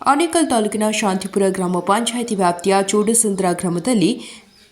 ಆನೇಕಲ್ ತಾಲೂಕಿನ ಶಾಂತಿಪುರ ಗ್ರಾಮ ಪಂಚಾಯಿತಿ ವ್ಯಾಪ್ತಿಯ ಚೂಡಸಂದ್ರ ಗ್ರಾಮದಲ್ಲಿ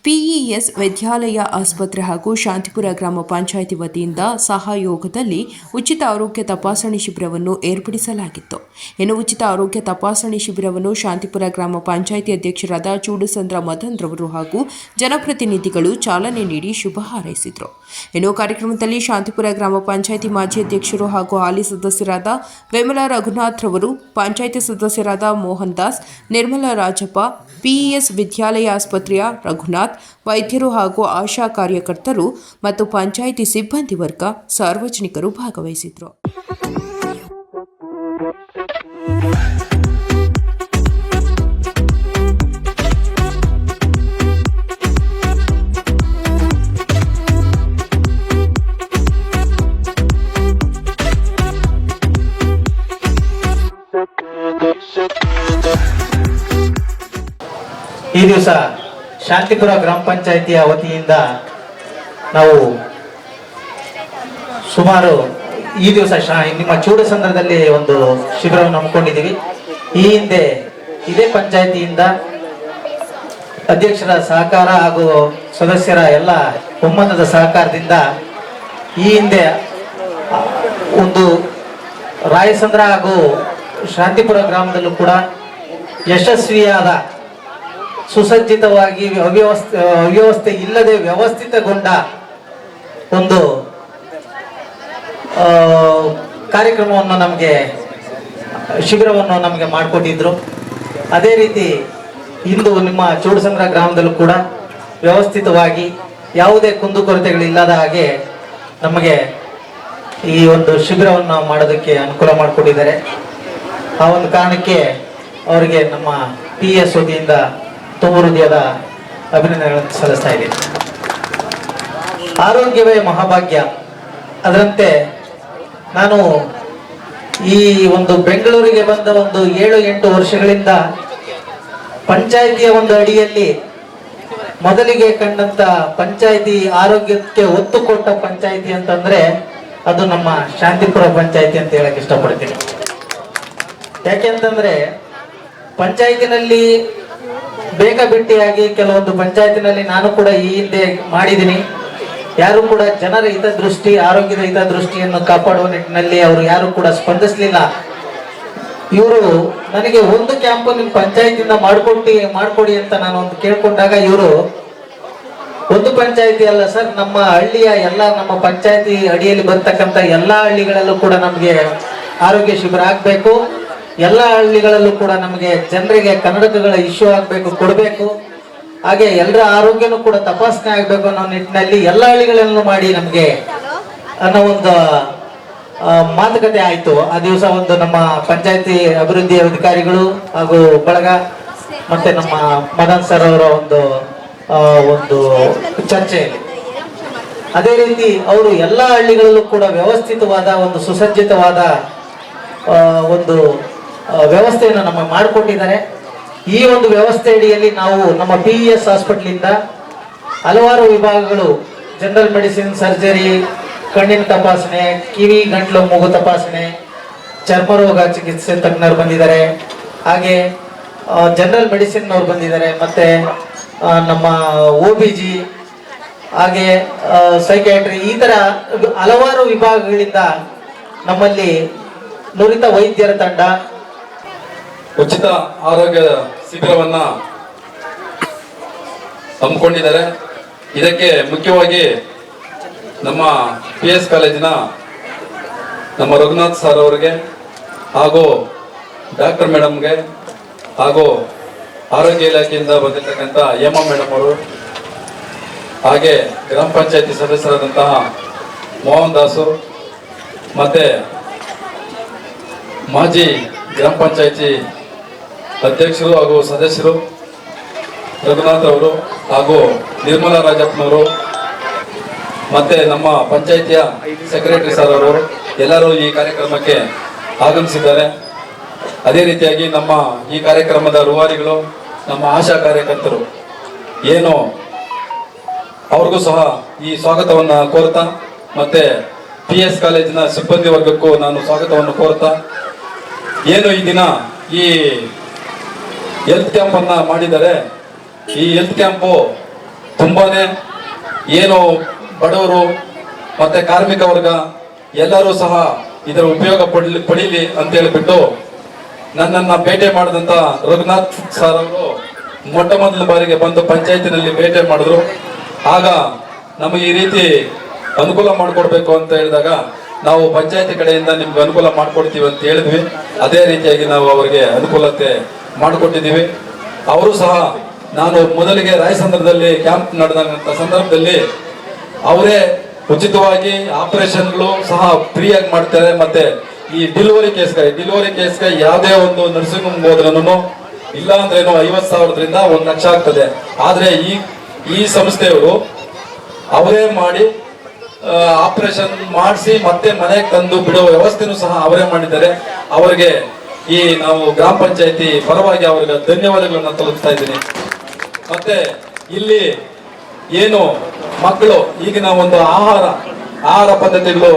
ಪಿಇಎಸ್ ವೈದ್ಯಾಲಯ ಆಸ್ಪತ್ರೆ ಹಾಗೂ ಶಾಂತಿಪುರ ಗ್ರಾಮ ಪಂಚಾಯಿತಿ ವತಿಯಿಂದ ಸಹಯೋಗದಲ್ಲಿ ಉಚಿತ ಆರೋಗ್ಯ ತಪಾಸಣೆ ಶಿಬಿರವನ್ನು ಏರ್ಪಡಿಸಲಾಗಿತ್ತು. ಇನ್ನು ಉಚಿತ ಆರೋಗ್ಯ ತಪಾಸಣೆ ಶಿಬಿರವನ್ನು ಶಾಂತಿಪುರ ಗ್ರಾಮ ಪಂಚಾಯಿತಿ ಅಧ್ಯಕ್ಷರಾದ ಚೂಡಸಂದ್ರ ಮದನ್ರವರು ಹಾಗೂ ಜನಪ್ರತಿನಿಧಿಗಳು ಚಾಲನೆ ನೀಡಿ ಶುಭ ಹಾರೈಸಿದರು. ಇನ್ನು ಕಾರ್ಯಕ್ರಮದಲ್ಲಿ ಶಾಂತಿಪುರ ಗ್ರಾಮ ಪಂಚಾಯಿತಿ ಮಾಜಿ ಅಧ್ಯಕ್ಷರು ಹಾಗೂ ಹಾಲಿ ಸದಸ್ಯರಾದ ವೆಮಲಾ ರಘುನಾಥ್ ರವರು, ಪಂಚಾಯಿತಿ ಸದಸ್ಯರಾದ ಮೋಹನ್ ದಾಸ್, ನಿರ್ಮಲಾ ರಾಜಪ್ಪ, ಪಿಇಎಸ್ ವಿದ್ಯಾಲಯ ಆಸ್ಪತ್ರೆಯ ರಘುನಾಥ್, ವೈದ್ಯರು ಹಾಗೂ ಆಶಾ ಕಾರ್ಯಕರ್ತರು ಮತ್ತು ಪಂಚಾಯಿತಿ ಸಿಬ್ಬಂದಿ ವರ್ಗ ಸಾರ್ವಜನಿಕರು ಭಾಗವಹಿಸಿದ್ರು. ಈ ದಿವಸ ಶಾಂತಿಪುರ ಗ್ರಾಮ ಪಂಚಾಯಿತಿಯ ವತಿಯಿಂದ ನಾವು ಸುಮಾರು ಈ ದಿವಸ ನಿಮ್ಮ ಚೂಡಸಂದ್ರದಲ್ಲಿ ಒಂದು ಶಿಬಿರವನ್ನು ಹಮ್ಮಿಕೊಂಡಿದ್ದೀವಿ. ಈ ಹಿಂದೆ ಇದೇ ಪಂಚಾಯಿತಿಯಿಂದ ಅಧ್ಯಕ್ಷರ ಸಹಕಾರ ಹಾಗೂ ಸದಸ್ಯರ ಎಲ್ಲ ಒಮ್ಮತದ ಸಹಕಾರದಿಂದ ಈ ಹಿಂದೆ ಒಂದು ರಾಯಸಂದ್ರ ಹಾಗೂ ಶಾಂತಿಪುರ ಗ್ರಾಮದಲ್ಲೂ ಕೂಡ ಯಶಸ್ವಿಯಾದ ಸುಸಜ್ಜಿತವಾಗಿ ಅವ್ಯವಸ್ಥೆ ಅವ್ಯವಸ್ಥೆ ಇಲ್ಲದೆ ವ್ಯವಸ್ಥಿತಗೊಂಡ ಒಂದು ಕಾರ್ಯಕ್ರಮವನ್ನು ನಮಗೆ, ಶಿಬಿರವನ್ನು ನಮಗೆ ಮಾಡಿಕೊಟ್ಟಿದ್ರು. ಅದೇ ರೀತಿ ಇಂದು ನಿಮ್ಮ ಚೂಡಸಂದ್ರ ಗ್ರಾಮದಲ್ಲೂ ಕೂಡ ವ್ಯವಸ್ಥಿತವಾಗಿ ಯಾವುದೇ ಕುಂದುಕೊರತೆಗಳಿಲ್ಲದ ಹಾಗೆ ನಮಗೆ ಈ ಒಂದು ಶಿಬಿರವನ್ನು ಮಾಡೋದಕ್ಕೆ ಅನುಕೂಲ ಮಾಡಿಕೊಟ್ಟಿದ್ದಾರೆ. ಆ ಒಂದು ಕಾರಣಕ್ಕೆ ಅವರಿಗೆ ನಮ್ಮ ಪಿ ಎಸ್ ವತಿಯಿಂದ ತುಂಬ ಹೃದಯದ ಅಭಿನಂದನೆಗಳನ್ನು ಸಲ್ಲಿಸ್ತಾ ಇದ್ದೀನಿ. ಆರೋಗ್ಯವೇ ಮಹಾಭಾಗ್ಯ. ಅದರಂತೆ ನಾನು ಈ ಒಂದು ಬೆಂಗಳೂರಿಗೆ ಬಂದ ಒಂದು ಏಳು ಎಂಟು ವರ್ಷಗಳಿಂದ ಪಂಚಾಯಿತಿಯ ಒಂದು ಅಡಿಯಲ್ಲಿ ಮೊದಲಿಗೆ ಕಂಡಂತ ಪಂಚಾಯಿತಿ ಆರೋಗ್ಯಕ್ಕೆ ಒತ್ತು ಕೊಟ್ಟ ಪಂಚಾಯಿತಿ ಅಂತಂದ್ರೆ ಅದು ನಮ್ಮ ಶಾಂತಿಪುರ ಪಂಚಾಯಿತಿ ಅಂತ ಹೇಳಕ್ ಇಷ್ಟಪಡ್ತೀನಿ. ಯಾಕೆಂತಂದ್ರೆ ಪಂಚಾಯತಿನಲ್ಲಿ ಬೇಕಾಬಿಟ್ಟಿಯಾಗಿ ಕೆಲವೊಂದು ಪಂಚಾಯತಿನಲ್ಲಿ ನಾನು ಕೂಡ ಈ ಹಿಂದೆ ಮಾಡಿದ್ದೀನಿ. ಯಾರು ಕೂಡ ಜನರ ಹಿತದೃಷ್ಟಿ, ಆರೋಗ್ಯದ ಹಿತದೃಷ್ಟಿಯನ್ನು ಕಾಪಾಡುವ ನಿಟ್ಟಿನಲ್ಲಿ ಅವರು ಯಾರು ಕೂಡ ಸ್ಪಂದಿಸಲಿಲ್ಲ. ಇವರು ನನಗೆ ಒಂದು ಕ್ಯಾಂಪ್ ನಿಮ್ಮ ಪಂಚಾಯತಿಂದ ಮಾಡ್ಕೊಟ್ಟಿ, ಮಾಡ್ಕೊಡಿ ಅಂತ ನಾನು ಒಂದು ಕೇಳ್ಕೊಂಡಾಗ ಇವರು, ಒಂದು ಪಂಚಾಯತಿ ಅಲ್ಲ ಸರ್, ನಮ್ಮ ಹಳ್ಳಿಯ ಎಲ್ಲ ನಮ್ಮ ಪಂಚಾಯತಿ ಅಡಿಯಲ್ಲಿ ಬರ್ತಕ್ಕಂಥ ಎಲ್ಲಾ ಹಳ್ಳಿಗಳಲ್ಲೂ ಕೂಡ ನಮಗೆ ಆರೋಗ್ಯ ಶಿಬಿರ ಆಗ್ಬೇಕು. ಎಲ್ಲ ಹಳ್ಳಿಗಳಲ್ಲೂ ಕೂಡ ನಮಗೆ ಜನರಿಗೆ ಕನ್ನಡಕಗಳ ಇಶ್ಯೂ ಆಗಬೇಕು, ಕೊಡಬೇಕು. ಹಾಗೆ ಎಲ್ಲರ ಆರೋಗ್ಯನೂ ಕೂಡ ತಪಾಸಣೆ ಆಗಬೇಕು ಅನ್ನೋ ನಿಟ್ಟಿನಲ್ಲಿ ಎಲ್ಲ ಹಳ್ಳಿಗಳನ್ನು ಮಾಡಿ ನಮಗೆ ಅನ್ನೋ ಒಂದು ಮಾತುಕತೆ ಆಯಿತು. ಆ ದಿವಸ ಒಂದು ನಮ್ಮ ಪಂಚಾಯತಿ ಅಭಿವೃದ್ಧಿ ಅಧಿಕಾರಿಗಳು ಹಾಗೂ ಬಳಗ ಮತ್ತೆ ನಮ್ಮ ಮದನ್ ಸರ್ ಅವರ ಒಂದು ಒಂದು ಚರ್ಚೆಯಲ್ಲಿ. ಅದೇ ರೀತಿ ಅವರು ಎಲ್ಲ ಹಳ್ಳಿಗಳಲ್ಲೂ ಕೂಡ ವ್ಯವಸ್ಥಿತವಾದ ಒಂದು ಸುಸಜ್ಜಿತವಾದ ಒಂದು ವ್ಯವಸ್ಥೆಯನ್ನು ನಮಗೆ ಮಾಡಿಕೊಟ್ಟಿದ್ದಾರೆ ಈ ಒಂದು ವ್ಯವಸ್ಥೆ ಅಡಿಯಲ್ಲಿ ನಾವು ನಮ್ಮ ಪಿ ಇ ಎಸ್ ಹಾಸ್ಪಿಟ್ಲಿಂದ ಹಲವಾರು ವಿಭಾಗಗಳು ಜನರಲ್ ಮೆಡಿಸಿನ್ ಸರ್ಜರಿ ಕಣ್ಣಿನ ತಪಾಸಣೆ, ಕಿವಿ, ಗಂಟ್ಲು, ಮೂಗು ತಪಾಸಣೆ ಚರ್ಮರೋಗ ಚಿಕಿತ್ಸೆ ತಜ್ಞರು ಬಂದಿದ್ದಾರೆ. ಹಾಗೆ ಜನರಲ್ ಮೆಡಿಸಿನ್ ಅವ್ರು ಬಂದಿದ್ದಾರೆ. ಮತ್ತೆ ನಮ್ಮ ಒ ಬಿ ಜಿ ಹಾಗೆ ಸೈಕ್ಯಾಟ್ರಿ ಈ ಥರ ಹಲವಾರು ವಿಭಾಗಗಳಿಂದ ನಮ್ಮಲ್ಲಿ ನುರಿತ ವೈದ್ಯರ ತಂಡ ಉಚಿತ ಆರೋಗ್ಯ ಶಿಬಿರವನ್ನ ಹಮ್ಮಿಕೊಂಡಿದ್ದಾರೆ. ಇದಕ್ಕೆ ಮುಖ್ಯವಾಗಿ ನಮ್ಮ ಪಿ ಎಸ್ ಕಾಲೇಜಿನ ನಮ್ಮ ರಘುನಾಥ್ ಸರ್ ಅವರಿಗೆ ಹಾಗೂ ಡಾಕ್ಟರ್ ಮೇಡಮ್ಗೆ ಹಾಗೂ ಆರೋಗ್ಯ ಇಲಾಖೆಯಿಂದ ಬಂದಿರತಕ್ಕಂಥ ಹೇಮಾ ಮೇಡಮ್ ಅವರು ಹಾಗೆ ಗ್ರಾಮ ಪಂಚಾಯತಿ ಸದಸ್ಯರಾದಂತಹ ಮೋಹನ್ ದಾಸು ಮತ್ತು ಮಾಜಿ ಗ್ರಾಮ ಪಂಚಾಯತಿ ಅಧ್ಯಕ್ಷರು ಹಾಗೂ ಸದಸ್ಯರು ರಘುನಾಥ್ ಅವರು ಹಾಗೂ ನಿರ್ಮಲಾ ರಾಜಪ್ಪನವರು, ಮತ್ತೆ ನಮ್ಮ ಪಂಚಾಯಿತಿಯ ಸೆಕ್ರೆಟರಿ ಸರ್ ಅವರು ಎಲ್ಲರೂ ಈ ಕಾರ್ಯಕ್ರಮಕ್ಕೆ ಆಗಮಿಸಿದ್ದಾರೆ. ಅದೇ ರೀತಿಯಾಗಿ ನಮ್ಮ ಈ ಕಾರ್ಯಕ್ರಮದ ರೂವಾರಿಗಳು, ನಮ್ಮ ಆಶಾ ಕಾರ್ಯಕರ್ತರು, ಏನು ಅವ್ರಿಗೂ ಸಹ ಈ ಸ್ವಾಗತವನ್ನು ಕೋರ್ತಾ, ಮತ್ತೆ ಪಿ ಎಸ್ ಕಾಲೇಜಿನ ಸಿಬ್ಬಂದಿ ವರ್ಗಕ್ಕೂ ನಾನು ಸ್ವಾಗತವನ್ನು ಕೋರ್ತಾ, ಏನು ಈ ದಿನ ಈ ಹೆಲ್ತ್ ಕ್ಯಾಂಪನ್ನು ಮಾಡಿದ್ದಾರೆ. ಈ ಹೆಲ್ತ್ ಕ್ಯಾಂಪು ತುಂಬಾನೇ ಏನು ಬಡವರು ಮತ್ತೆ ಕಾರ್ಮಿಕ ವರ್ಗ ಎಲ್ಲರೂ ಸಹ ಇದರ ಉಪಯೋಗ ಪಡಲಿ, ಪಡೀಲಿ ಅಂತ ಹೇಳಿಬಿಟ್ಟು ನನ್ನನ್ನು ಭೇಟಿ ಮಾಡಿದಂತ ರಘುನಾಥ್ ಸರ್ ಅವರು ಮೊಟ್ಟ ಮೊದಲ ಬಾರಿಗೆ ಬಂದು ಪಂಚಾಯತಿನಲ್ಲಿ ಭೇಟಿ ಮಾಡಿದ್ರು. ಆಗ ನಮಗೆ ಈ ರೀತಿ ಅನುಕೂಲ ಮಾಡಿಕೊಡ್ಬೇಕು ಅಂತ ಹೇಳಿದಾಗ ನಾವು ಪಂಚಾಯತಿ ಕಡೆಯಿಂದ ನಿಮ್ಗೆ ಅನುಕೂಲ ಮಾಡಿಕೊಡ್ತೀವಿ ಅಂತ ಹೇಳಿದ್ವಿ. ಅದೇ ರೀತಿಯಾಗಿ ನಾವು ಅವರಿಗೆ ಅನುಕೂಲತೆ ಮಾಡಿಕೊಟ್ಟಿದ್ದೀವಿ. ಅವರು ಸಹ ನಾನು ಮೊದಲಿಗೆ ರಾಯಸಂದ್ರದಲ್ಲಿ ಕ್ಯಾಂಪ್ ನಡೆದಂತ ಸಂದರ್ಭದಲ್ಲಿ ಅವರೇ ಉಚಿತವಾಗಿ ಆಪರೇಷನ್ಗಳು ಸಹ ಫ್ರೀಯಾಗಿ ಮಾಡ್ತಾರೆ. ಮತ್ತೆ ಈ ಡಿಲಿವರಿ ಕೇಸ್ಗೆ ಡಿಲಿವರಿ ಕೇಸ್ಗೆ ಯಾವುದೇ ಒಂದು ನರ್ಸಿಂಗ್ ಹೋಮ್ ಹೋದ್ರೂ ಇಲ್ಲ ಅಂದ್ರೇನು ಐವತ್ ಸಾವಿರದಿಂದ ಒಂದು ಲಕ್ಷ ಆಗ್ತದೆ. ಆದ್ರೆ ಈ ಈ ಸಂಸ್ಥೆಯವರು ಅವರೇ ಮಾಡಿ ಆಪರೇಷನ್ ಮಾಡಿಸಿ ಮತ್ತೆ ಮನೆಗೆ ತಂದು ಬಿಡುವ ವ್ಯವಸ್ಥೆನೂ ಸಹ ಅವರೇ ಮಾಡಿದ್ದಾರೆ. ಅವರಿಗೆ ಈ ನಾವು ಗ್ರಾಮ ಪಂಚಾಯತಿ ಪರವಾಗಿ ಅವರಿಗೆ ಧನ್ಯವಾದಗಳನ್ನು ತಲುಪಿಸ್ತಾ ಇದ್ದೀನಿ. ಮತ್ತೆ ಇಲ್ಲಿ ಏನು ಮಕ್ಕಳು, ಈಗಿನ ಒಂದು ಆಹಾರ ಆಹಾರ ಪದ್ಧತಿಗಳು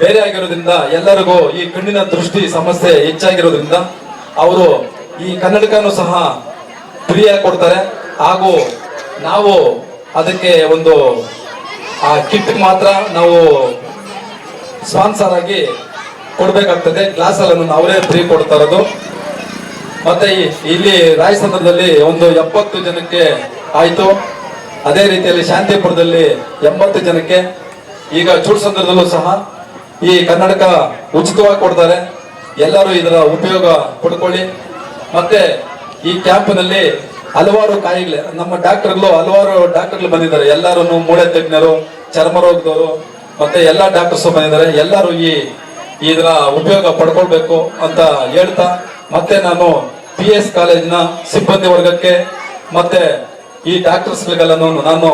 ಬೇರೆ ಆಗಿರೋದ್ರಿಂದ ಎಲ್ಲರಿಗೂ ಈ ಕಣ್ಣಿನ ದೃಷ್ಟಿ ಸಮಸ್ಯೆ ಹೆಚ್ಚಾಗಿರೋದ್ರಿಂದ ಅವರು ಈ ಕನ್ನಡಕನೂ ಸಹ ಫ್ರೀಯಾಗಿ ಕೊಡ್ತಾರೆ. ಹಾಗೂ ನಾವು ಅದಕ್ಕೆ ಒಂದು, ಆ ಕಿಟ್ ಮಾತ್ರ ನಾವು ಸ್ಪಾನ್ಸರ್ ಆಗಿ ಕೊಡ್ಬೇಕಾಗ್ತದೆ. ಗ್ಲಾಸ್ ಅಲ್ಲನ್ನು ಅವರೇ ಫ್ರೀ ಕೊಡ್ತಾ ಇರೋದು. ಮತ್ತೆ ಇಲ್ಲಿ ರಾಯಸಂದ್ರದಲ್ಲಿ ಒಂದು ಎಪ್ಪತ್ತು ಜನಕ್ಕೆ ಆಯ್ತು. ಅದೇ ರೀತಿಯಲ್ಲಿ ಶಾಂತಿಪುರದಲ್ಲಿ ಎಂಬತ್ತು ಜನಕ್ಕೆ, ಈಗ ಚೂಡ್ಸಂದ್ರದಲ್ಲೂ ಸಹ ಈ ಕನ್ನಡಕ ಉಚಿತವಾಗಿ ಕೊಡ್ತಾರೆ. ಎಲ್ಲರೂ ಇದರ ಉಪಯೋಗ ಪಡ್ಕೊಳ್ಳಿ. ಮತ್ತೆ ಈ ಕ್ಯಾಂಪ್ನಲ್ಲಿ ಹಲವಾರು ಕಾಯಿಲೆ, ನಮ್ಮ ಡಾಕ್ಟರ್ಗಳು ಹಲವಾರು ಡಾಕ್ಟರ್ಗಳು ಬಂದಿದ್ದಾರೆ. ಎಲ್ಲರೂ ಮೂಳೆ ತಜ್ಞರು ಚರ್ಮ ರೋಗದವರು ಮತ್ತೆ ಎಲ್ಲಾ ಡಾಕ್ಟರ್ಸ್ ಬಂದಿದ್ದಾರೆ. ಎಲ್ಲರೂ ಈ ಇದರ ಉಪಯೋಗ ಪಡ್ಕೊಳ್ಬೇಕು ಅಂತ ಹೇಳ್ತಾ, ಮತ್ತೆ ನಾನು ಪಿ ಎಸ್ ಕಾಲೇಜಿನ ಸಿಬ್ಬಂದಿ ವರ್ಗಕ್ಕೆ, ಮತ್ತೆ ಈ ಡಾಕ್ಟರ್ಸ್ಗಳಿಗೆಲ್ಲನೂ ನಾನು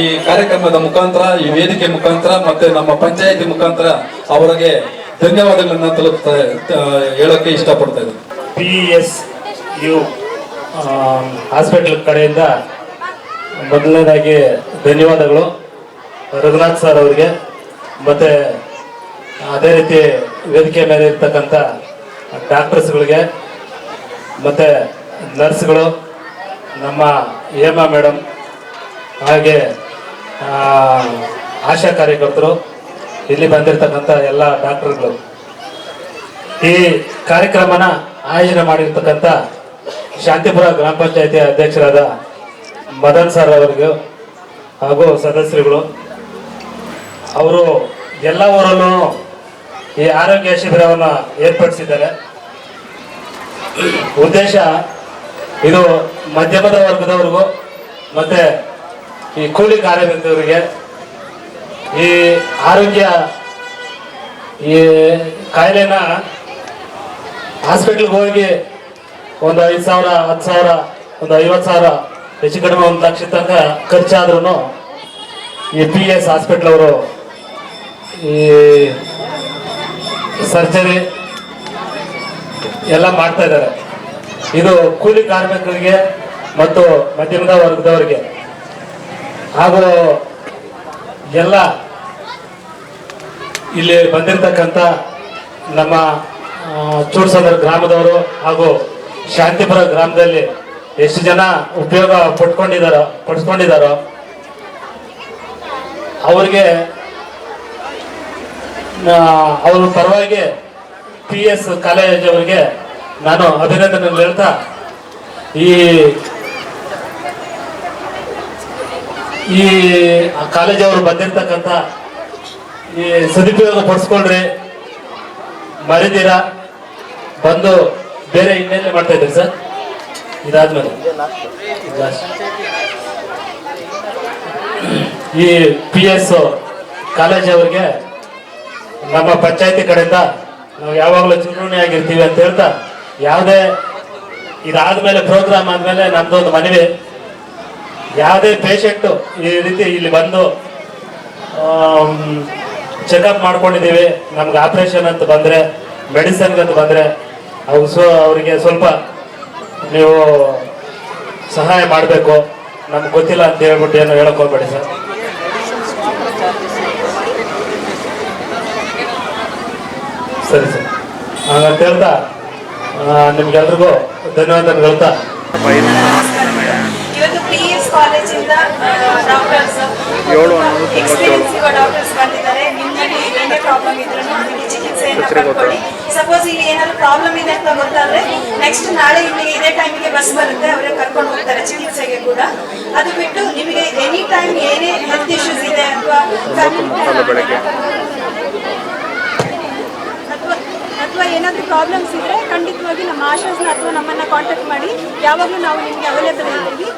ಈ ಕಾರ್ಯಕ್ರಮದ ಮುಖಾಂತರ, ಈ ವೇದಿಕೆ ಮುಖಾಂತರ, ಮತ್ತೆ ನಮ್ಮ ಪಂಚಾಯತಿ ಮುಖಾಂತರ ಅವರಿಗೆ ಧನ್ಯವಾದಗಳನ್ನ ತಲುಪ್ತಾ ಹೇಳಕ್ಕೆ ಹೇಳೋಕೆ ಇಷ್ಟಪಡ್ತಾ ಇದ್ದೀನಿ. ಪಿ ಎಸ್ ಯು ಹಾಸ್ಪಿಟಲ್ ಕಡೆಯಿಂದ ಮೊದಲನೇದಾಗಿ ಧನ್ಯವಾದಗಳು. ರಘುನಾಥ್ ಸರ್ ಅವರಿಗೆ, ಮತ್ತು ಅದೇ ರೀತಿ ವೇದಿಕೆ ಮೇಲೆ ಇರ್ತಕ್ಕಂಥ ಡಾಕ್ಟರ್ಸ್ಗಳಿಗೆ, ಮತ್ತು ನರ್ಸ್ಗಳು, ನಮ್ಮ ಹೇಮಾ ಮೇಡಮ್ ಹಾಗೆ ಆಶಾ ಕಾರ್ಯಕರ್ತರು, ಇಲ್ಲಿ ಬಂದಿರತಕ್ಕಂಥ ಎಲ್ಲ ಡಾಕ್ಟರ್ಗಳು. ಈ ಕಾರ್ಯಕ್ರಮನ ಆಯೋಜನೆ ಮಾಡಿರ್ತಕ್ಕಂಥ ಶಾಂತಿಪುರ ಗ್ರಾಮ ಪಂಚಾಯತಿ ಅಧ್ಯಕ್ಷರಾದ ಮದನ್ ಸರ್ ಅವರಿಗೂ ಹಾಗೂ ಸದಸ್ಯರುಗಳು, ಅವರು ಎಲ್ಲ ಊರಲ್ಲೂ ಈ ಆರೋಗ್ಯ ಶಿಬಿರವನ್ನು ಏರ್ಪಡಿಸಿದ್ದಾರೆ. ಉದ್ದೇಶ ಇದು ಮಧ್ಯಮದ ವರ್ಗದವರಿಗೂ ಮತ್ತೆ ಈ ಕೂಲಿ ಕಾರ್ಯಕರ್ತರಿಗೆ ಈ ಆರೋಗ್ಯ ಈ ಕಾಯಿಲೆನ ಹಾಸ್ಪಿಟ್ಲ್ಗೆ ಹೋಗಿ ಒಂದು ಐದು ಸಾವಿರ, ಹತ್ತು ಸಾವಿರ, ಒಂದು ಐವತ್ತು ಸಾವಿರ ಹೆಚ್ಚು ಕಡಿಮೆ ಒಂದು ಲಕ್ಷ ತನಕ ಖರ್ಚಾದ್ರೂ ಈ ಪಿ ಎಸ್ ಹಾಸ್ಪಿಟ್ಲ್ ಅವರು ಈ ಸರ್ಜರಿ ಎಲ್ಲ ಮಾಡ್ತಾ ಇದ್ದಾರೆ. ಇದು ಕೂಲಿ ಕಾರ್ಮಿಕರಿಗೆ ಮತ್ತು ಮಧ್ಯಮದ ವರ್ಗದವರಿಗೆ. ಹಾಗೂ ಎಲ್ಲ ಇಲ್ಲಿ ಬಂದಿರತಕ್ಕಂಥ ನಮ್ಮ ಚೂಡ್ಸಂದ್ರ ಗ್ರಾಮದವರು ಹಾಗೂ ಶಾಂತಿಪುರ ಗ್ರಾಮದಲ್ಲಿ ಎಷ್ಟು ಜನ ಉಪಯೋಗ ಪಡ್ಕೊಂಡಿದಾರೋ ಪಡಿಸ್ಕೊಂಡಿದ್ದಾರೋ ಅವ್ರಿಗೆ ಅವ್ರ ಪರವಾಗಿ ಪಿ ಎಸ್ ಕಾಲೇಜ್ ಅವರಿಗೆ ನಾನು ಅಭಿನಂದನೆ ಹೇಳ್ತಾ, ಈ ಈ ಕಾಲೇಜ್ ಅವರು ಬಂದಿರ್ತಕ್ಕಂಥ ಈ ಸದುಪಯೋಗ ಪಡಿಸ್ಕೊಳ್ರಿ, ಮರಿದಿರ, ಬಂದು ಬೇರೆ ಇನ್ನೇನೆ ಮಾಡ್ತಾ ಇದ್ದೀರಿ ಸರ್? ಇದಾದ್ಮೇಲೆ. ಈ ಪಿ ಎಸ್ ಕಾಲೇಜ್ ಅವರಿಗೆ ನಮ್ಮ ಪಂಚಾಯತಿ ಕಡೆಯಿಂದ ನಾವು ಯಾವಾಗಲೂ ಚುನಾವಣೆ ಆಗಿರ್ತೀವಿ ಅಂತ ಹೇಳ್ತಾ, ಯಾವುದೇ ಇದಾದ್ಮೇಲೆ ಪ್ರೋಗ್ರಾಮ್ ಆದ್ಮೇಲೆ ನಮ್ದೊಂದು ಮನವಿ. ಯಾವುದೇ ಪೇಷಂಟು ಈ ರೀತಿ ಇಲ್ಲಿ ಬಂದು ಚೆಕಪ್ ಮಾಡ್ಕೊಂಡಿದ್ದೀವಿ, ನಮ್ಗೆ ಆಪ್ರೇಷನ್ ಅಂತ ಬಂದರೆ ಮೆಡಿಸನ್ಗೆ ಅಂತ ಬಂದರೆ, ಅವ್ರು ಸೊ ಅವರಿಗೆ ಸ್ವಲ್ಪ ನೀವು ಸಹಾಯ ಮಾಡಬೇಕು. ನಮ್ಗೆ ಗೊತ್ತಿಲ್ಲ ಅಂತ ಹೇಳ್ಬಿಟ್ಟು ಏನು ಹೇಳಕ್ ಹೋಗ್ಬೇಡಿ ಸರ್. ಸರಿ ಸರ್. ಹಾಗಂತ ಹೇಳ್ತಾ ನಿಮ್ಗೆಲ್ರಿಗೂ ಧನ್ಯವಾದ ಹೇಳ್ತಾ ಇವತ್ತು ಪಿ ಎಸ್ ಕಾಲೇಜಿಂದ ಡಾಕ್ಟರ್ಸ್ ಎಕ್ಸ್ಪೀರಿಯನ್ಸ್ ಇರುವ ಡಾಕ್ಟರ್ಸ್ ಬಂದಿದ್ದಾರೆ. ನಿಮ್ಮಲ್ಲಿ ಏನೇ ಪ್ರಾಬ್ಲಮ್ ಇದ್ರೂ ಅದಕ್ಕೆ ಚಿಕಿತ್ಸೆಯನ್ನು ಪಡ್ಕೊಳ್ಳಿ. ಸಪೋಸ್ ಇಲ್ಲಿ ಏನಾದ್ರು ಪ್ರಾಬ್ಲಮ್ ಇದೆ ಅಂತ ಗೊತ್ತಾದ್ರೆ ನೆಕ್ಸ್ಟ್ ನಾಳೆ ಇಲ್ಲಿ ಇದೇ ಟೈಮಿಗೆ ಬಸ್ ಬರುತ್ತೆ ಅವರೇ ಕರ್ಕೊಂಡು ಹೋಗ್ತಾರೆ ಚಿಕಿತ್ಸೆಗೆ ಕೂಡ. ಅದು ಬಿಟ್ಟು ನಿಮಗೆ ಎನಿ ಟೈಮ್ ಏನೇ ಹೆಲ್ತ್ ಇಶ್ಯೂಸ್ ಇದೆ ಅಥವಾ ಅಥವಾ ಏನಾದರೂ ಪ್ರಾಬ್ಲಮ್ಸ್ ಇದ್ದರೆ ಖಂಡಿತವಾಗಿ ನಮ್ಮ ಆಶಾಸ್ನ ಅಥವಾ ನಮ್ಮನ್ನು ಕಾಂಟ್ಯಾಕ್ಟ್ ಮಾಡಿ. ಯಾವಾಗಲೂ ನಾವು ನಿಮಗೆ ಅವೈಲೇಬಲ್ ಇರ್ತೀವಿ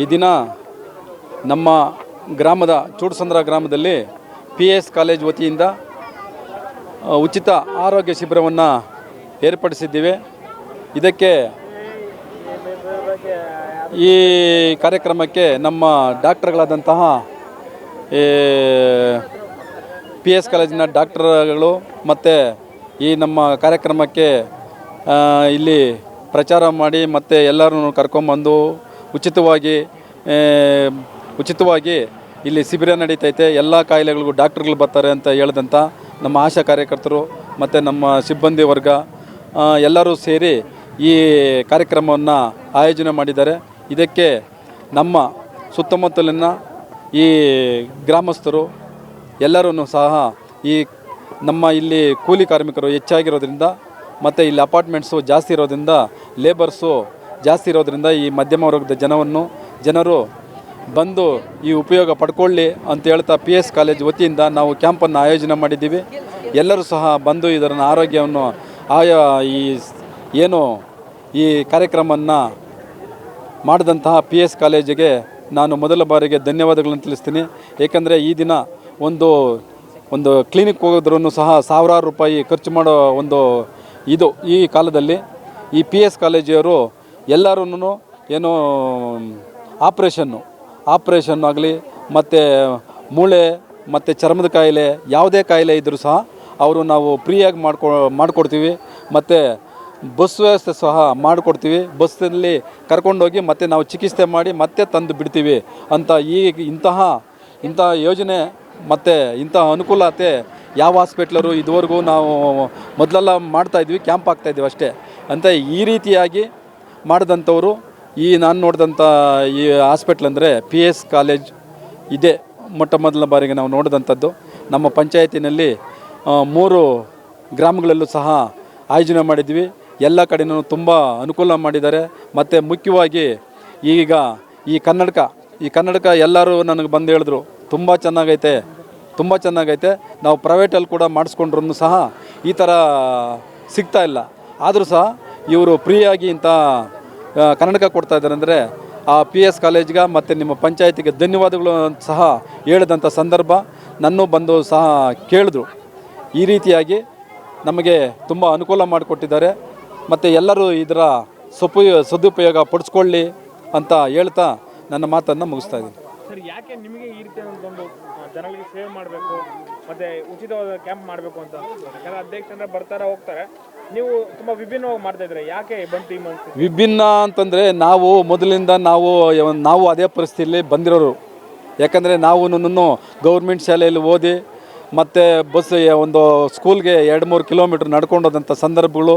ಈ ದಿನ ನಮ್ಮ ಗ್ರಾಮದ ಚೂಡಸಂದ್ರ ಗ್ರಾಮದಲ್ಲಿ ಪಿ ಎಸ್ ಕಾಲೇಜ್ ವತಿಯಿಂದ ಉಚಿತ ಆರೋಗ್ಯ ಶಿಬಿರವನ್ನು ಏರ್ಪಡಿಸಿದ್ದೀವಿ. ಇದಕ್ಕೆ ಈ ಕಾರ್ಯಕ್ರಮಕ್ಕೆ ನಮ್ಮ ಡಾಕ್ಟರ್ಗಳಾದಂತಹ ಪಿ ಎಸ್ ಕಾಲೇಜಿನ ಡಾಕ್ಟರ್ಗಳು ಮತ್ತು ಈ ನಮ್ಮ ಕಾರ್ಯಕ್ರಮಕ್ಕೆ ಇಲ್ಲಿ ಪ್ರಚಾರ ಮಾಡಿ ಮತ್ತು ಎಲ್ಲರನ್ನು ಕರ್ಕೊಂಬಂದು ಉಚಿತವಾಗಿ ಉಚಿತವಾಗಿ ಇಲ್ಲಿ ಶಿಬಿರ ನಡೀತೈತೆ. ಎಲ್ಲ ಕಾಯಿಲೆಗಳಿಗೂ ಡಾಕ್ಟ್ರುಗಳು ಬರ್ತಾರೆ ಅಂತ ಹೇಳಿದಂಥ ನಮ್ಮ ಆಶಾ ಕಾರ್ಯಕರ್ತರು ಮತ್ತು ನಮ್ಮ ಸಿಬ್ಬಂದಿ ವರ್ಗ ಎಲ್ಲರೂ ಸೇರಿ ಈ ಕಾರ್ಯಕ್ರಮವನ್ನು ಆಯೋಜನೆ ಮಾಡಿದ್ದಾರೆ. ಇದಕ್ಕೆ ನಮ್ಮ ಸುತ್ತಮುತ್ತಲಿನ ಈ ಗ್ರಾಮಸ್ಥರು ಎಲ್ಲರೂ ಸಹ ಈ ನಮ್ಮ ಇಲ್ಲಿ ಕೂಲಿ ಕಾರ್ಮಿಕರು ಹೆಚ್ಚಾಗಿರೋದ್ರಿಂದ ಮತ್ತು ಇಲ್ಲಿ ಅಪಾರ್ಟ್ಮೆಂಟ್ಸು ಜಾಸ್ತಿ ಇರೋದ್ರಿಂದ ಲೇಬರ್ಸು ಜಾಸ್ತಿ ಇರೋದ್ರಿಂದ ಈ ಮಧ್ಯಮ ವರ್ಗದ ಜನವನ್ನು ಜನರು ಬಂದು ಈ ಉಪಯೋಗ ಪಡ್ಕೊಳ್ಳಿ ಅಂತ ಹೇಳ್ತಾ ಪಿ ಎಸ್ ಕಾಲೇಜ್ ವತಿಯಿಂದ ನಾವು ಕ್ಯಾಂಪನ್ನು ಆಯೋಜನೆ ಮಾಡಿದ್ದೀವಿ. ಎಲ್ಲರೂ ಸಹ ಬಂದು ಇದರ ಆರೋಗ್ಯವನ್ನು ಆಯಾ ಈ ಏನು ಈ ಕಾರ್ಯಕ್ರಮವನ್ನು ಮಾಡಿದಂತಹ ಪಿ ಎಸ್ ಕಾಲೇಜಿಗೆ ನಾನು ಮೊದಲ ಬಾರಿಗೆ ಧನ್ಯವಾದಗಳನ್ನು ತಿಳಿಸ್ತೀನಿ. ಏಕೆಂದರೆ ಈ ದಿನ ಒಂದು ಒಂದು ಕ್ಲಿನಿಕ್ ಹೋಗೋದ್ರೂ ಸಹ ಸಾವಿರಾರು ರೂಪಾಯಿ ಖರ್ಚು ಮಾಡೋ ಒಂದು ಇದು ಈ ಕಾಲದಲ್ಲಿ. ಈ ಪಿ ಎಸ್ ಕಾಲೇಜಿಯವರು ಎಲ್ಲರೂ ಏನು ಆಪ್ರೇಷನ್ನು ಆಪ್ರೇಷನ್ ಆಗಲಿ, ಮತ್ತು ಮೂಳೆ, ಮತ್ತು ಚರ್ಮದ ಕಾಯಿಲೆ, ಯಾವುದೇ ಕಾಯಿಲೆ ಇದ್ದರೂ ಸಹ ಅವರು ನಾವು ಫ್ರೀಯಾಗಿ ಮಾಡ್ಕೊ, ಮಾಡಿಕೊಡ್ತೀವಿ. ಮತ್ತು ಬಸ್ ವ್ಯವಸ್ಥೆ ಸಹ ಮಾಡಿಕೊಡ್ತೀವಿ. ಬಸ್ಸಲ್ಲಿ ಕರ್ಕೊಂಡೋಗಿ ಮತ್ತೆ ನಾವು ಚಿಕಿತ್ಸೆ ಮಾಡಿ ಮತ್ತೆ ತಂದು ಬಿಡ್ತೀವಿ ಅಂತ ಈ ಇಂತಹ ಇಂತಹ ಯೋಜನೆ ಮತ್ತು ಇಂತಹ ಅನುಕೂಲತೆ ಯಾವ ಹಾಸ್ಪಿಟ್ಲರು ಇದುವರೆಗೂ ನಾವು ಮೊದಲೆಲ್ಲ ಮಾಡ್ತಾಯಿದ್ವಿ ಕ್ಯಾಂಪ್ ಆಗ್ತಾಯಿದ್ವಿ ಅಷ್ಟೇ. ಅಂತ ಈ ರೀತಿಯಾಗಿ ಮಾಡಿದಂಥವರು. ಈ ನಾನು ನೋಡಿದಂಥ ಈ ಹಾಸ್ಪಿಟ್ಲ್ ಅಂದರೆ ಪಿ ಎಸ್ ಕಾಲೇಜ್ ಇದೆ ಮೊಟ್ಟ ಮೊದಲ ಬಾರಿಗೆ ನಾವು ನೋಡಿದಂಥದ್ದು. ನಮ್ಮ ಪಂಚಾಯತಿನಲ್ಲಿ ಮೂರು ಗ್ರಾಮಗಳಲ್ಲೂ ಸಹ ಆಯೋಜನೆ ಮಾಡಿದ್ವಿ. ಎಲ್ಲ ಕಡೆಯೂ ತುಂಬ ಅನುಕೂಲ ಮಾಡಿದ್ದಾರೆ. ಮತ್ತು ಮುಖ್ಯವಾಗಿ ಈಗ ಈ ಕನ್ನಡಕ ಈ ಕನ್ನಡಕ ಎಲ್ಲರೂ ನನಗೆ ಬಂದು ಹೇಳಿದ್ರು, ತುಂಬ ಚೆನ್ನಾಗೈತೆ ತುಂಬ ಚೆನ್ನಾಗೈತೆ. ನಾವು ಪ್ರೈವೇಟಲ್ಲಿ ಕೂಡ ಮಾಡಿಸ್ಕೊಂಡ್ರು ಸಹ ಈ ಥರ ಸಿಗ್ತಾ ಇಲ್ಲ. ಆದರೂ ಸಹ ಇವರು ಫ್ರೀಯಾಗಿ ಇಂಥ ಕನ್ನಡಕ ಕೊಡ್ತಾ ಇದ್ದಾರೆ ಅಂದರೆ ಆ ಪಿ ಎಸ್ ಕಾಲೇಜ್ಗೆ ಮತ್ತು ನಿಮ್ಮ ಪಂಚಾಯತಿಗೆ ಧನ್ಯವಾದಗಳು ಸಹ ಹೇಳಿದಂಥ ಸಂದರ್ಭ ನನ್ನೂ ಬಂದು ಸಹ ಕೇಳಿದ್ರು. ಈ ರೀತಿಯಾಗಿ ನಮಗೆ ತುಂಬ ಅನುಕೂಲ ಮಾಡಿಕೊಟ್ಟಿದ್ದಾರೆ. ಮತ್ತು ಎಲ್ಲರೂ ಇದರ ಸಪುಯ ಸದುಪಯೋಗ ಪಡಿಸ್ಕೊಳ್ಳಿ ಅಂತ ಹೇಳ್ತಾ ನನ್ನ ಮಾತನ್ನು ಮುಗಿಸ್ತಾ ಇದ್ದೀನಿ. ಸರ್, ಯಾಕೆ ನಿಮಗೆ ಈ ರೀತಿ ಒಂದು ಜನಗಳಿಗೆ ಸೇವ್ ಮಾಡಬೇಕು, ಮತ್ತು ಉಚಿತವಾದ ಕ್ಯಾಂಪ್ ಮಾಡಬೇಕು ಅಂತ? ಯಾಕಂದ್ರೆ ಅಧ್ಯಕ್ಷರೇ ಬರ್ತಾರೆ, ಹೋಗ್ತಾರೆ. ನೀವು ತುಂಬಾ ವಿಭಿನ್ನವಾಗಿ ಮಾಡ್ತಾ ಇದ್ರೆ ಯಾಕೆ ಬಂತು ವಿಭಿನ್ನ ಅಂತಂದರೆ ನಾವು ಮೊದಲಿಂದ ನಾವು ನಾವು ಅದೇ ಪರಿಸ್ಥಿತಿಯಲ್ಲಿ ಬಂದಿರೋರು. ಯಾಕಂದರೆ ನಾವು ಗೌರ್ಮೆಂಟ್ ಶಾಲೆಯಲ್ಲಿ ಓದಿ, ಮತ್ತು ಬಸ್ ಒಂದು ಸ್ಕೂಲ್ಗೆ ಎರಡು ಮೂರು ಕಿಲೋಮೀಟ್ರ್ ನಡ್ಕೊಂಡೋದಂಥ ಸಂದರ್ಭಗಳು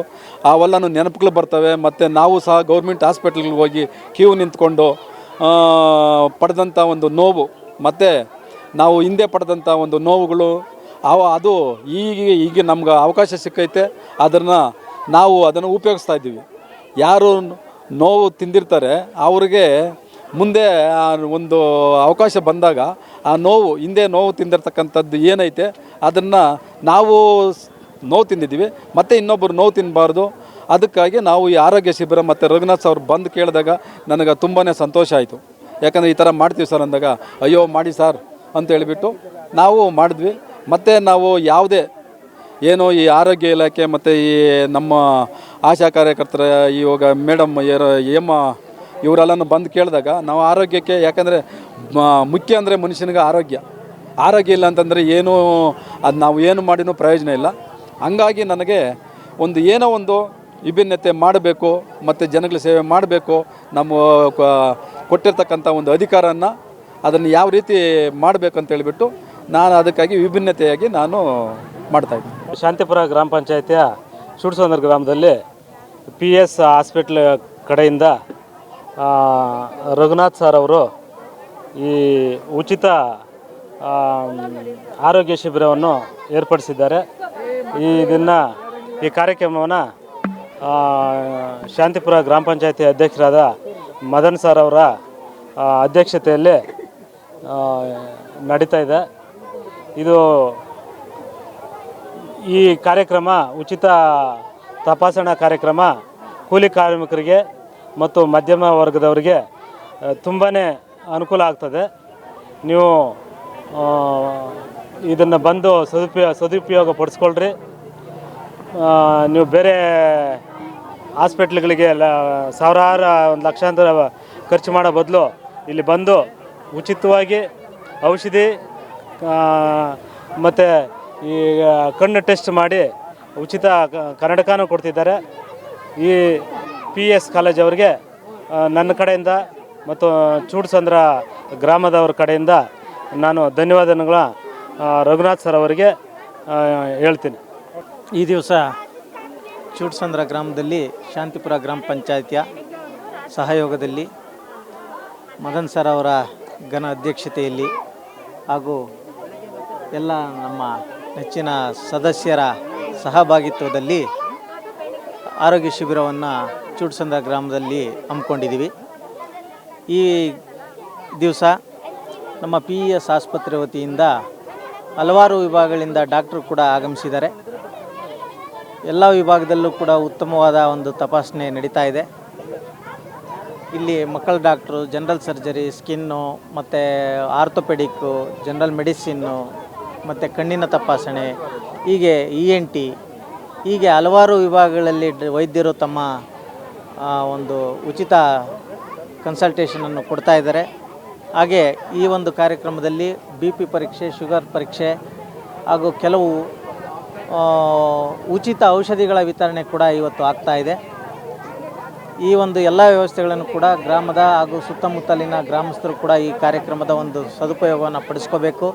ಅವೆಲ್ಲನೂ ನೆನಪುಗಳು ಬರ್ತವೆ. ಮತ್ತು ನಾವು ಸಹ ಗೌರ್ಮೆಂಟ್ ಹಾಸ್ಪಿಟ್ಲ್ಗೆ ಹೋಗಿ ಕ್ಯೂ ನಿಂತ್ಕೊಂಡು ಪಡೆದಂಥ ಒಂದು ನೋವು. ಮತ್ತು ನಾವು ಹಿಂದೆ ಪಡೆದಂಥ ಒಂದು ನೋವುಗಳು ಅವ ಅದು ಈಗ ಈಗ ನಮ್ಗೆ ಅವಕಾಶ ಸಿಕ್ಕೈತೆ, ಅದನ್ನು ನಾವು ಅದನ್ನು ಉಪಯೋಗಿಸ್ತಾ ಇದ್ದೀವಿ. ಯಾರು ನೋವು ತಿಂದಿರ್ತಾರೆ, ಅವ್ರಿಗೆ ಮುಂದೆ ಒಂದು ಅವಕಾಶ ಬಂದಾಗ ಆ ನೋವು, ಹಿಂದೆ ನೋವು ತಿಂದಿರ್ತಕ್ಕಂಥದ್ದು ಏನೈತೆ, ಅದನ್ನು ನಾವು ನೋವು ತಿಂದಿದ್ದೀವಿ. ಮತ್ತು ಇನ್ನೊಬ್ಬರು ನೋವು ತಿನ್ನಬಾರ್ದು ಅದಕ್ಕಾಗಿ ನಾವು ಈ ಆರೋಗ್ಯ ಶಿಬಿರ ಮತ್ತು ರಘುನಾಥ್ ಅವ್ರು ಬಂದು ಕೇಳಿದಾಗ ನನಗೆ ತುಂಬಾ ಸಂತೋಷ ಆಯಿತು. ಯಾಕಂದರೆ ಈ ಥರ ಮಾಡ್ತೀವಿ ಸರ್ ಅಂದಾಗ, ಅಯ್ಯೋ, ಮಾಡಿ ಸರ್ ಅಂತ ಹೇಳಿಬಿಟ್ಟು ನಾವು ಮಾಡಿದ್ವಿ. ಮತ್ತು ನಾವು ಯಾವುದೇ ಏನು ಈ ಆರೋಗ್ಯ ಇಲಾಖೆ ಮತ್ತು ಈ ನಮ್ಮ ಆಶಾ ಕಾರ್ಯಕರ್ತರ ಇವಾಗ ಮೇಡಮ್ ಏರ ಏಮ ಇವರೆಲ್ಲನೂ ಬಂದು ಕೇಳಿದಾಗ ನಾವು ಆರೋಗ್ಯಕ್ಕೆ ಯಾಕಂದರೆ ಮುಖ್ಯ ಅಂದರೆ ಮನುಷ್ಯನಿಗೆ ಆರೋಗ್ಯ. ಆರೋಗ್ಯ ಇಲ್ಲ ಅಂತಂದರೆ ಏನೂ ಅದು ನಾವು ಏನು ಮಾಡಿನೂ ಪ್ರಯೋಜನ ಇಲ್ಲ. ಹಂಗಾಗಿ ನನಗೆ ಒಂದು ಏನೋ ಒಂದು ವಿಭಿನ್ನತೆ ಮಾಡಬೇಕು ಮತ್ತು ಜನಗಳ ಸೇವೆ ಮಾಡಬೇಕು ನಮ್ಮ ಕೊಟ್ಟಿರ್ತಕ್ಕಂಥ ಒಂದು ಅಧಿಕಾರನ ಅದನ್ನು ಯಾವ ರೀತಿ ಮಾಡಬೇಕು ಅಂತ ಹೇಳಿಬಿಟ್ಟು ನಾನು ಅದಕ್ಕಾಗಿ ವಿಭಿನ್ನತೆಯಾಗಿ ನಾನು ಮಾಡ್ತಾಯಿದ್ದೀನಿ ಶಾಂತಿಪುರ ಗ್ರಾಮ ಪಂಚಾಯತಿಯ ಸುಡ್ಸೋಂದರ್ ಗ್ರಾಮದಲ್ಲಿ ಪಿ ಎಸ್ ಹಾಸ್ಪಿಟ್ಲ್ ಕಡೆಯಿಂದ ರಘುನಾಥ್ ಸರ್ ಅವರು ಈ ಉಚಿತ ಆರೋಗ್ಯ ಶಿಬಿರವನ್ನು ಏರ್ಪಡಿಸಿದ್ದಾರೆ. ಈ ಇದನ್ನು ಈ ಕಾರ್ಯಕ್ರಮವನ್ನು ಶಾಂತಿಪುರ ಗ್ರಾಮ ಪಂಚಾಯತಿ ಅಧ್ಯಕ್ಷರಾದ ಮದನ್ ಸರ್ ಅವರ ಅಧ್ಯಕ್ಷತೆಯಲ್ಲಿ ನಡೀತಾ ಇದೆ. ಇದು ಈ ಕಾರ್ಯಕ್ರಮ, ಉಚಿತ ತಪಾಸಣಾ ಕಾರ್ಯಕ್ರಮ ಕೂಲಿ ಕಾರ್ಮಿಕರಿಗೆ ಮತ್ತು ಮಧ್ಯಮ ವರ್ಗದವರಿಗೆ ತುಂಬಾ ಅನುಕೂಲ ಆಗ್ತದೆ. ನೀವು ಇದನ್ನು ಬಂದು ಸದುಪಯೋಗ ಸದುಪಯೋಗ ಪಡಿಸ್ಕೊಳ್ರಿ. ನೀವು ಬೇರೆ ಹಾಸ್ಪಿಟ್ಲ್ಗಳಿಗೆ ಎಲ್ಲ ಸಾವಿರಾರು, ಒಂದು ಲಕ್ಷಾಂತರ ಖರ್ಚು ಮಾಡೋ ಬದಲು ಇಲ್ಲಿ ಬಂದು ಉಚಿತವಾಗಿ ಔಷಧಿ ಮತ್ತು ಈ ಕಣ್ಣು ಟೆಸ್ಟ್ ಮಾಡಿ ಉಚಿತ ಕನ್ನಡಕನೂ ಕೊಡ್ತಿದ್ದಾರೆ. ಈ ಪಿ ಎಸ್ ಕಾಲೇಜ್ ಅವರಿಗೆ ನನ್ನ ಕಡೆಯಿಂದ ಮತ್ತು ಚೂಡ್ಸಂದ್ರ ಗ್ರಾಮದವ್ರ ಕಡೆಯಿಂದ ನಾನು ಧನ್ಯವಾದಗಳ ರಘುನಾಥ್ ಸರ್ ಅವರಿಗೆ ಹೇಳ್ತೀನಿ. ಈ ದಿವಸ ಚೂಡ್ಸಂದ್ರ ಗ್ರಾಮದಲ್ಲಿ ಶಾಂತಿಪುರ ಗ್ರಾಮ ಪಂಚಾಯತಿಯ ಸಹಯೋಗದಲ್ಲಿ ಮದನ್ ಸರ್ ಅವರ ಘನ ಅಧ್ಯಕ್ಷತೆಯಲ್ಲಿ ಹಾಗೂ ಎಲ್ಲ ನಮ್ಮ ನೆಚ್ಚಿನ ಸದಸ್ಯರ ಸಹಭಾಗಿತ್ವದಲ್ಲಿ ಆರೋಗ್ಯ ಶಿಬಿರವನ್ನು ಚೂಡ್ಸಂದ್ರ ಗ್ರಾಮದಲ್ಲಿ ಹಮ್ಮಿಕೊಂಡಿದ್ದೀವಿ. ಈ ದಿವಸ ನಮ್ಮ ಪಿ ಇ ಎಸ್ ಆಸ್ಪತ್ರೆ ವತಿಯಿಂದ ಹಲವಾರು ವಿಭಾಗಗಳಿಂದ ಡಾಕ್ಟ್ರು ಕೂಡ ಆಗಮಿಸಿದ್ದಾರೆ. ಎಲ್ಲ ವಿಭಾಗದಲ್ಲೂ ಕೂಡ ಉತ್ತಮವಾದ ಒಂದು ತಪಾಸಣೆ ನಡೀತಾ ಇದೆ. ಇಲ್ಲಿ ಮಕ್ಕಳ ಡಾಕ್ಟ್ರು, ಜನರಲ್ ಸರ್ಜರಿ, ಸ್ಕಿನ್ನು ಮತ್ತು ಆರ್ಥೋಪೆಡಿಕ್ಕು, ಜನರಲ್ ಮೆಡಿಸಿನ್ನು ಮತ್ತು ಕಣ್ಣಿನ ತಪಾಸಣೆ, ಹೀಗೆ ಇ ಎನ್ ಟಿ ಹೀಗೆ ಹಲವಾರು ವಿಭಾಗಗಳಲ್ಲಿ ವೈದ್ಯರು ತಮ್ಮ ಒಂದು ಉಚಿತ ಕನ್ಸಲ್ಟೇಷನನ್ನು ಕೊಡ್ತಾ ಇದ್ದಾರೆ. ಹಾಗೆ ಈ ಒಂದು ಕಾರ್ಯಕ್ರಮದಲ್ಲಿ ಬಿ ಪಿ ಪರೀಕ್ಷೆ, ಶುಗರ್ ಪರೀಕ್ಷೆ ಹಾಗೂ ಕೆಲವು ಉಚಿತ ಔಷಧಿಗಳ ವಿತರಣೆ ಕೂಡ ಇವತ್ತು ಆಗ್ತಾ ಇದೆ. ಈ ಒಂದು ಎಲ್ಲ ವ್ಯವಸ್ಥೆಗಳನ್ನು ಕೂಡ ಗ್ರಾಮದ ಹಾಗೂ ಸುತ್ತಮುತ್ತಲಿನ ಗ್ರಾಮಸ್ಥರು ಕೂಡ ಈ ಕಾರ್ಯಕ್ರಮದ ಒಂದು ಸದುಪಯೋಗವನ್ನು ಪಡಿಸ್ಕೋಬೇಕು.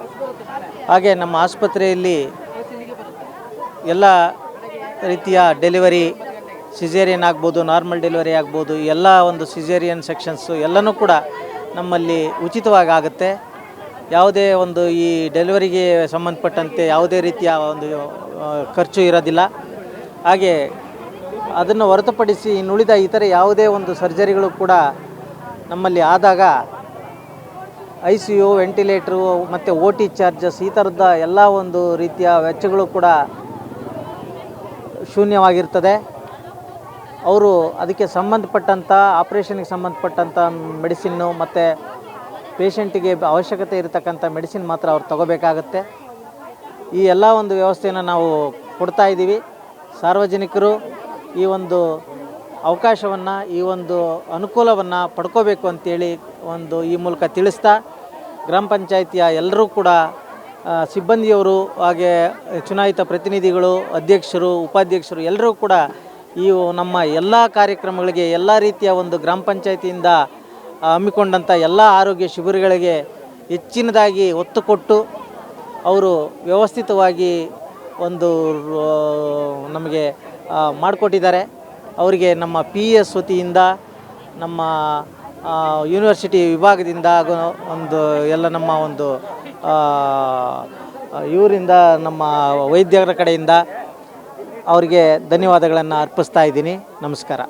ಹಾಗೆ ನಮ್ಮ ಆಸ್ಪತ್ರೆಯಲ್ಲಿ ಎಲ್ಲ ರೀತಿಯ ಡೆಲಿವರಿ ಸಿಜೇರಿಯನ್ ಆಗ್ಬೋದು, ನಾರ್ಮಲ್ ಡೆಲಿವರಿ ಆಗ್ಬೋದು, ಎಲ್ಲ ಒಂದು ಸಿಜೇರಿಯನ್ ಸೆಕ್ಷನ್ಸು ಎಲ್ಲನೂ ಕೂಡ ನಮ್ಮಲ್ಲಿ ಉಚಿತವಾಗಿ ಆಗುತ್ತೆ. ಯಾವುದೇ ಒಂದು ಈ ಡೆಲಿವರಿಗೆ ಸಂಬಂಧಪಟ್ಟಂತೆ ಯಾವುದೇ ರೀತಿಯ ಒಂದು ಖರ್ಚು ಇರೋದಿಲ್ಲ. ಹಾಗೆ ಅದನ್ನು ಹೊರತುಪಡಿಸಿ ಇನ್ನುಳಿದ ಇತರೆ ಯಾವುದೇ ಒಂದು ಸರ್ಜರಿಗಳು ಕೂಡ ನಮ್ಮಲ್ಲಿ ಆದಾಗ ಐ ಸಿ ಯು ವೆಂಟಿಲೇಟ್ರು ಮತ್ತು ಓ ಟಿ ಚಾರ್ಜಸ್ ಈ ಥರದ ಎಲ್ಲ ಒಂದು ರೀತಿಯ ವೆಚ್ಚಗಳು ಕೂಡ ಶೂನ್ಯವಾಗಿರ್ತದೆ. ಅವರು ಅದಕ್ಕೆ ಸಂಬಂಧಪಟ್ಟಂಥ ಆಪ್ರೇಷನ್ಗೆ ಸಂಬಂಧಪಟ್ಟಂಥ ಮೆಡಿಸಿನ್ನು ಮತ್ತು ಪೇಷಂಟಿಗೆ ಅವಶ್ಯಕತೆ ಇರತಕ್ಕಂಥ ಮೆಡಿಸಿನ್ ಮಾತ್ರ ಅವ್ರು ತಗೋಬೇಕಾಗತ್ತೆ. ಈ ಎಲ್ಲ ಒಂದು ವ್ಯವಸ್ಥೆಯನ್ನು ನಾವು ಕೊಡ್ತಾ ಇದ್ದೀವಿ. ಸಾರ್ವಜನಿಕರು ಈ ಒಂದು ಅವಕಾಶವನ್ನು, ಈ ಒಂದು ಅನುಕೂಲವನ್ನು ಪಡ್ಕೋಬೇಕು ಅಂತೇಳಿ ಒಂದು ಈ ಮೂಲಕ ತಿಳಿಸ್ತಾ ಗ್ರಾಮ ಪಂಚಾಯಿತಿಯ ಎಲ್ಲರೂ ಕೂಡ ಸಿಬ್ಬಂದಿಯವರು ಹಾಗೆ ಚುನಾಯಿತ ಪ್ರತಿನಿಧಿಗಳು, ಅಧ್ಯಕ್ಷರು, ಉಪಾಧ್ಯಕ್ಷರು ಎಲ್ಲರೂ ಕೂಡ ಈ ನಮ್ಮ ಎಲ್ಲ ಕಾರ್ಯಕ್ರಮಗಳಿಗೆ ಎಲ್ಲ ರೀತಿಯ ಒಂದು ಗ್ರಾಮ ಪಂಚಾಯಿತಿಯಿಂದ ಹಮ್ಮಿಕೊಂಡಂಥ ಎಲ್ಲ ಆರೋಗ್ಯ ಶಿಬಿರಗಳಿಗೆ ಹೆಚ್ಚಿನದಾಗಿ ಒತ್ತು ಕೊಟ್ಟು ಅವರು ವ್ಯವಸ್ಥಿತವಾಗಿ ಒಂದು ನಮಗೆ ಮಾಡಿಕೊಟ್ಟಿದ್ದಾರೆ. ಅವರಿಗೆ ನಮ್ಮ ಪಿ ಎಸ್ ವತಿಯಿಂದ ನಮ್ಮ ಯೂನಿವರ್ಸಿಟಿ ವಿಭಾಗದಿಂದ ಹಾಗೂ ಒಂದು ಎಲ್ಲ ನಮ್ಮ ಒಂದು ಇವರಿಂದ ನಮ್ಮ ವೈದ್ಯರ ಕಡೆಯಿಂದ ಅವರಿಗೆ ಧನ್ಯವಾದಗಳನ್ನು ಅರ್ಪಿಸ್ತಾ ಇದ್ದೀನಿ. ನಮಸ್ಕಾರ.